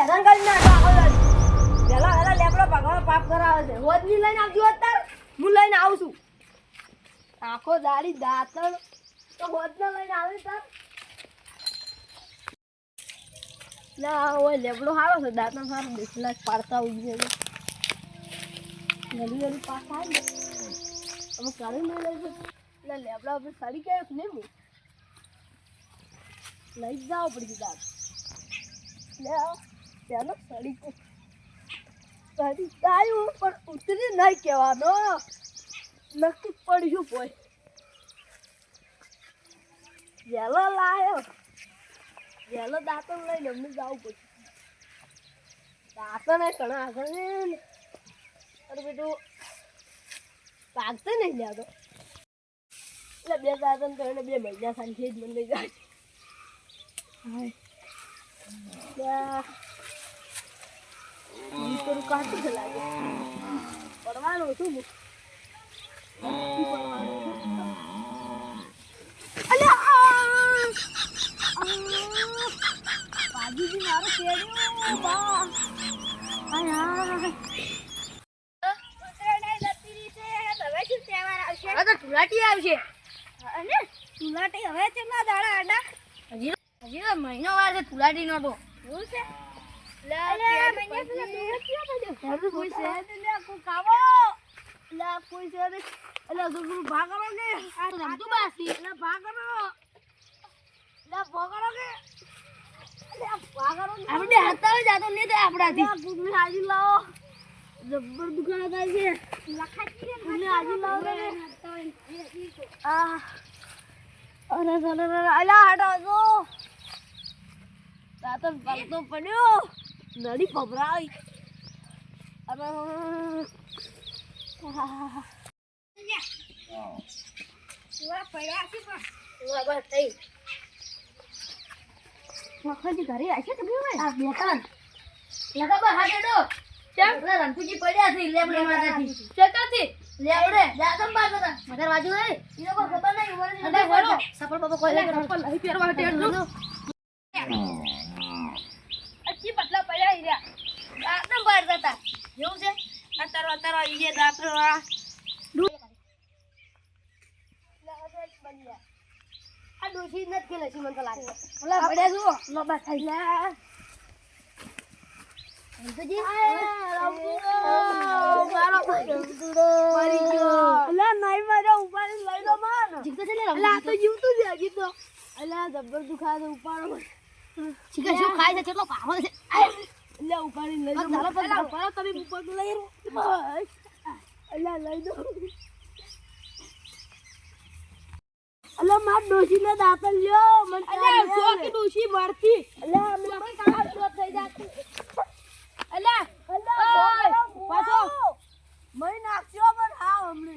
હેરાન કરી નાખો આખો દાડી. વહેલા વહેલા લેબડો ભગવાન પાપ કરાવે છે. હોજની લઈને આવજો અત્યારે. હું લઈને આવું છું. આખો દાડી દાંતણ. તો હોજને લઈને આવે તાર. ના, ઓય લેબડો સારો છે. દાંતણ સારો દેખલા પાડતા ઉગી છે. જલ્દી જલ્દી પાસ થાય ને અમે કાઢી નહીં લઈ જશે એટલે લેબડા આપણે સારી ગયા નહીં હું લઈ જ જાવ પડી દાંત. લે આવો સડીકો સડી ગઈ સડી ગાયું પણ ઉતરી નહીં કહેવાનો. નક્કી પડ્યું પોય જેલો લાયો. જેલો દાંતો લઈને અમને જવું પડશે. દાંતો ને ઘણા આગળ ને. અરે બેટું પાકતે નહીં લેતો એટલે બે દાંતો ને એને બે મહિના સાંજે જ મને જાય હાય. ત્યાં થોડું કાઢું છે લાગે પડવાનું હતું હું નથી પડવાનું હતું. અલ્યા, આ! આ! બાજુથી મારો કેડ્યો, બા. આય, આય. તો તુલાટી આવશે અને તુલાટી હવે કેટલા દાડા આડા હજી હજી મહિનો વાર છે ધુલાટી નો તો એવું છે આપણે હતા જાતો નહીં થાય આપણાથી હાજી. લાવો જબ્બર દુકાન થાય છે તમે હાજી લાવો આ અરે અલા હાડો તો પડ્યો. નડી ખબરાઈ અરે. ઘરે આવશે કે આ બે ત્રણ લગા બા હાથે ડો કેમ? રણપુજી પડ્યા છે લેબડે માથેથી. ચેતાથી લેબડે. જાતમ બાદ હતા મગર બાજુ હે. ઈ લોકો ખબર નહીં ઉમરની સફળ બાબા કોઈ લે સફળ નહીં પહેરવા માટે અચ્છી પતલા પડ્યા રહ્યા. જાતમ બાદ હતા એવું છે? અત્યારે અત્યારે આવી ગયા દાંત આ. આ ડોશી નથી ખેલે છે મને તો લાગે. ઓલા પડ્યા જુઓ. લોબા થઈ. ગયા. અંતજી અલા માર ડોશી ને દાતલ લ્યો. મને અલા શોક ડોશી મારતી અલા મે કાળ શોક થઈ જાતી. અલા અલા પાછો. મય નાખજો પણ હા હમણે.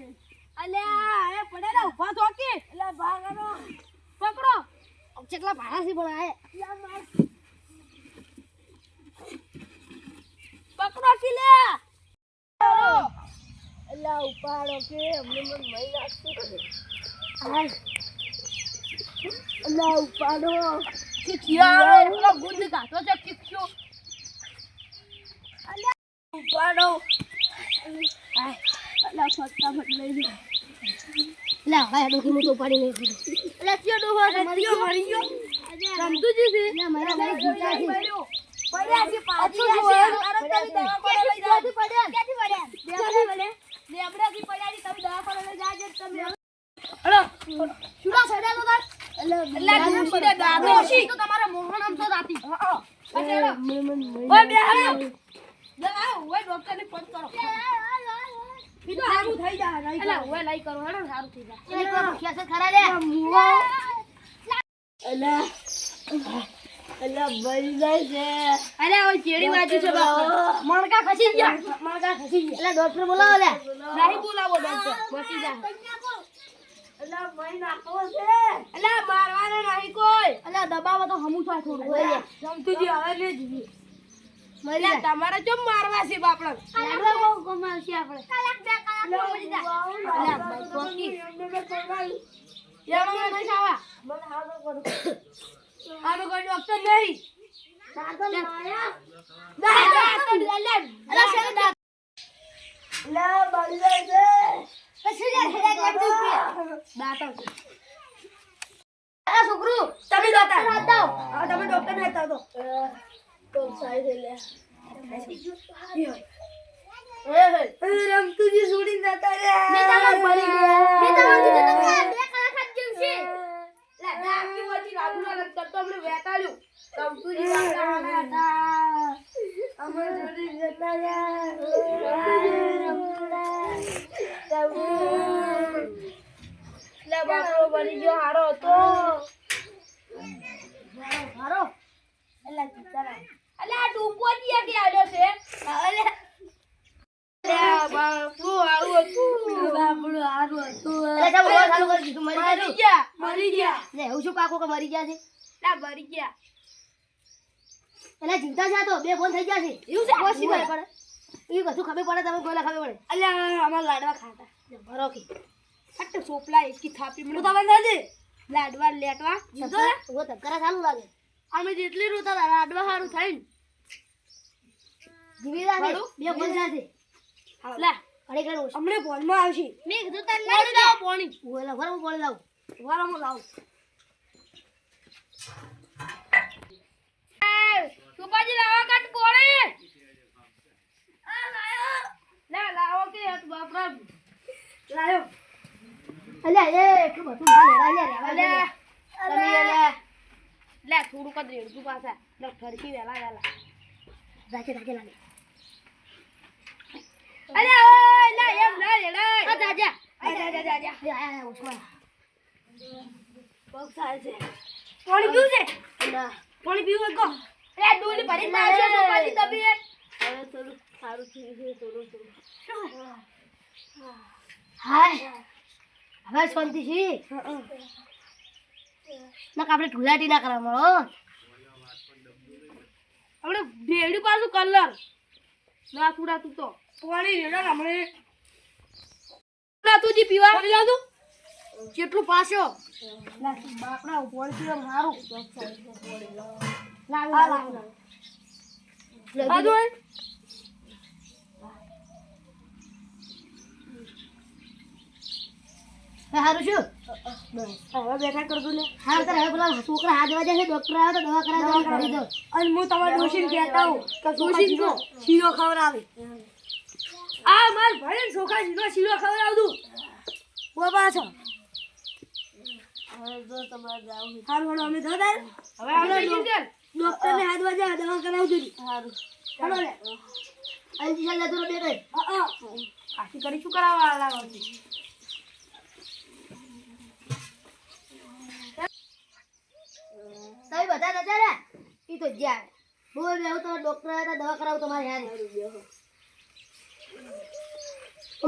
અલ્યા એ પડે ને ઊભા થો કે અલા ભાગનો પકડો કેટલા ભાડા થી આય પકડો કિલે એલા ઉપાડો કે અમને મન મય નાખજો હાય. એલા ઉપાડો. કે થિયા એટલો ગુંદ ગાતો છે કિક્યો ઉપાડો. હાય. એલા ફટાફટ લઈ લે. લા ભાઈ ડોકી મુતો પાડી નહીં પડે. અલા કયો ડોહો મરી મરી ગયો રમતુજી છે. લા મારા ભાઈ જીતા છે. પડ્યા છે પાછી છે. દવા પર લઈ જાઓ. પડ્યા? ક્યાંથી પડ્યા? લેબડાથી પડ્યા લેબડાથી પડ્યા તમે દવા પર જાજો તમે. અલો શુડા સડ્યા તો તાર? તો તમારા તો હા ઓય બે જાઓ ઓય ડોક્ટર ને ફોન કરો. ઈ તો થઈ જાય નહીં અલા ઓય લઈ કરો હેડો હારું થઈ જાય. લઈ કરો ખેસે ખરા લે. અલા અલા બળી જાય છે. અરે ઓય ચેડી બાજુ છે બાપ. મણકા ખસી ગયા. મણકા ખસી ગયા. ડોક્ટર બોલાવો લે. નહીં બોલાવો ડોક્ટર. બચી જા. અલા મઈ નાખો છે. અલા મારવાનો નહીં કોઈ. અલા દબાવો તો હમું થાય થોડું. જમતુજી હવે લે મરી તમારે ચમ મારવા છે બાપડા? લાડવા બહુ કમાવશે આપણે. કલાક બે કલાક મરી જા અલા ભાઈ કોકી. યાર મને ખાવા મને હાલો કરો. આનો કોઈ ડોક્ટર નહીં. દાંતણ માયા. દાંતણ અલા શેર દાંત લા. બળી જાય છે. પછી લે હેડા લેપ દાંતણ અલા છોકરું તમે હતા તમે ડોક્ટર ને હતા તો બાપરો બની ગયો હારો હતો હારો ચિતારા અલા આ દિયા કે આવ્યો છે? અલે જીવતા છે તો. બે ફોન થઈ ગયા છે. એવું છે? ઓછી ખબર પડે. એ બધું ખબર પડે તમે કોઈને ખબર પડે. અલ્યા અમાર લાડવા ખાતા. ભરો કે ફટ સોપલા એકી થાપી મને. તમે દાદી લાડવા લેટવા. જીતો ઓ કરા ચાલુ લાગે. અમે જેટલી રોતા હતા લાડવા સારું થાય જીવી રાખે બે સાથે લા ઘડી ઘડી હમણે ફોનમાં આવશે. મેં કીધું તને પાણી લાવ પાણી. ઓલા વરમ બોલ લાવ વરમ લાવ. સુપાજી લાવા કાટ લાયો લાવો કે હત બાપરા. લાયો. અલ્યા એ એટલું બધું ના લેવા લે લેવા તમે લે લે થોડુંક જ રેડતું પાછા. લે ફરકી વહેલા વહેલા રાખે રાખે લાગે. અરે ઓય લે એમ ના રેડાય. આ જાજા આ જાજા જાજા આ આ ઉસ્માન. બહુ સારું છે. પાણી પીવું છે? ના. પાણી પીવું કો અરે ડોલી ભરી નાખો સોપાજી તમે હવે થોડું સારું થઈ ગયું થોડું થોડું. હાય હવે શાંતિ છે? ના આપણે ઢુલાટી ના કરવા મળો આપણે ભેડી પાછું કલર. ના સુડા તું તો. પાણી રેડા હમણે. ના તું જી પીવા પડી લાવ કેટલું પાછો? બાપડા પાણી પીવા મારું લાવ. લાવ. લાવ હારું છું. હવે બેઠા કરજો લે હા તારે હવે પેલા છોકરા હાથ વાજે છે ડોક્ટર આવે તો દવા કરાવે કરી દો. અને હું તમારા ડોશીને કહેતા હું કે ડોશી કો શીરો ખવડાવે. આ માર ભાઈ છોકરા શીરો શીરો ખવડાવ દઉં બાબા છો હારું હાલો અમે હવે આપણે હાથ વાજે દવા કરાવજો લે ચાલ હા આખી કરી શું કરાવવા લાગો તમે બધા નજર હે ઈ તો જ્યાં. બોલ બેહું તો ડોક્ટર હતા, દવા કરાવું યાર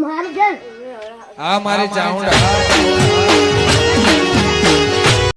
મારું જેલ હા, મારે ચાઉંડા